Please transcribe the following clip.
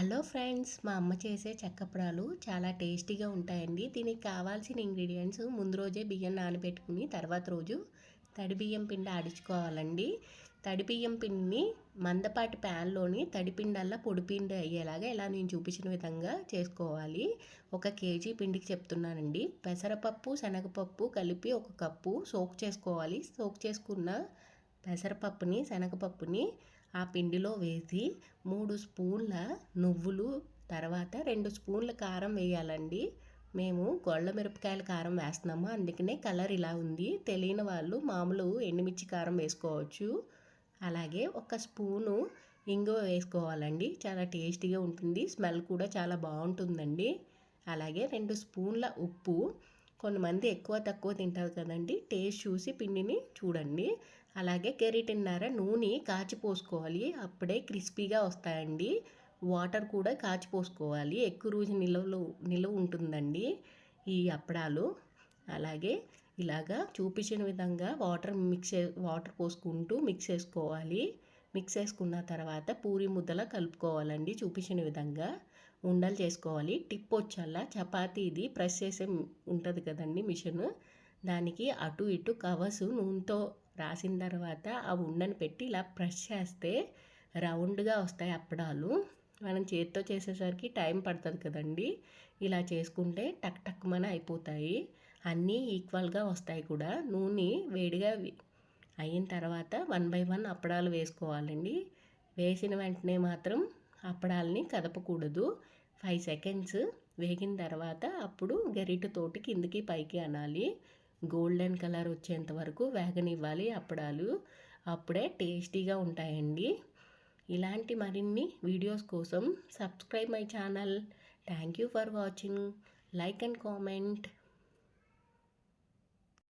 Hello friends మా అమ్మ చేసే చక్కపడాలు చాలా టేస్టీగా ఉంటాయండి. దీనికి కావాల్సిన ఇంగ్రీడియంట్స్ ముందు రోజే బియ్యం నానబెట్టుకుని తర్వాత రోజు తడి బియ్యం పిండి ఆడించుకోవాలండి తడి బియ్యం పిండిని మందపాటి ప్యాన్లోని తడిపిండల్లా పొడిపిండి అయ్యేలాగా ఇలా నేను చూపించిన విధంగా చేసుకోవాలి. ఒక కేజీ పిండికి చెప్తున్నానండి. పెసరపప్పు శనగపప్పు కలిపి ఒక కప్పు సోక్ చేసుకోవాలి. సోక్ చేసుకున్న పెసరపప్పుని శనగపప్పుని ఆ పిండిలో వేసి మూడు స్పూన్ల నువ్వులు తర్వాత రెండు స్పూన్ల కారం వేయాలండి. మేము గొళ్ళ మిరపకాయల కారం వేస్తున్నాము. అందుకనే కలర్ ఇలా ఉంది. తెలియని వాళ్ళు మామూలు ఎండుమిర్చి కారం వేసుకోవచ్చు. అలాగే ఒక స్పూను ఇంగువ వేసుకోవాలండి. చాలా టేస్టీగా ఉంటుంది. స్మెల్ కూడా చాలా బాగుంటుందండి. అలాగే రెండు స్పూన్ల ఉప్పు కొంతమంది ఎక్కువ తక్కువ తింటారు కదండి. టేస్ట్ చూసి పిండిని చూడండి. అలాగే కెరీటిన్నర నూనె కాచిపోసుకోవాలి అప్పుడే క్రిస్పీగా వస్తాయండి. వాటర్ కూడా కాచిపోసుకోవాలి ఎక్కువ రోజు నిల్వలు నిల్వ ఉంటుందండి ఈ అప్పడాలు. అలాగే ఇలాగా చూపించిన విధంగా వాటర్ మిక్స్ వాటర్ పోసుకుంటూ మిక్స్ చేసుకోవాలి. మిక్స్ చేసుకున్న తర్వాత పూరి ముద్దలా కలుపుకోవాలండి చూపించిన విధంగా. ఉండలు చేసుకోవాలి. టిప్ వచ్చాలా. చపాతీ ఇది ప్రెస్ చేసే ఉంటుంది కదండి మిషన్. దానికి అటు ఇటు కవర్స్ నూనెతో రాసిన తర్వాత ఆ ఉండని పెట్టి ఇలా ప్రెస్ చేస్తే రౌండ్గా వస్తాయి అప్పడాలు. మనం చేతితో చేసేసరికి టైం పడుతుంది కదండి. ఇలా చేసుకుంటే టక్ టక్ మన అయిపోతాయి. అన్నీ ఈక్వల్గా వస్తాయి కూడా. నూనె వేడిగా అయిన తర్వాత వన్ బై వన్ అప్పడాలు వేసుకోవాలండి. వేసిన వెంటనే మాత్రం అప్పడాలని కదపకూడదు. ఫైవ్ సెకండ్స్ వేగిన తర్వాత అప్పుడు గరిటతోటి కిందికి పైకి అనాలి. గోల్డెన్ కలర్ వచ్చేంత వరకు వేగనివ్వాలి అప్పడాలు. అప్పుడే టేస్టీగా ఉంటాయండి. ఇలాంటి మరిన్ని వీడియోస్ కోసం subscribe my channel. Thank you for watching. Like and comment.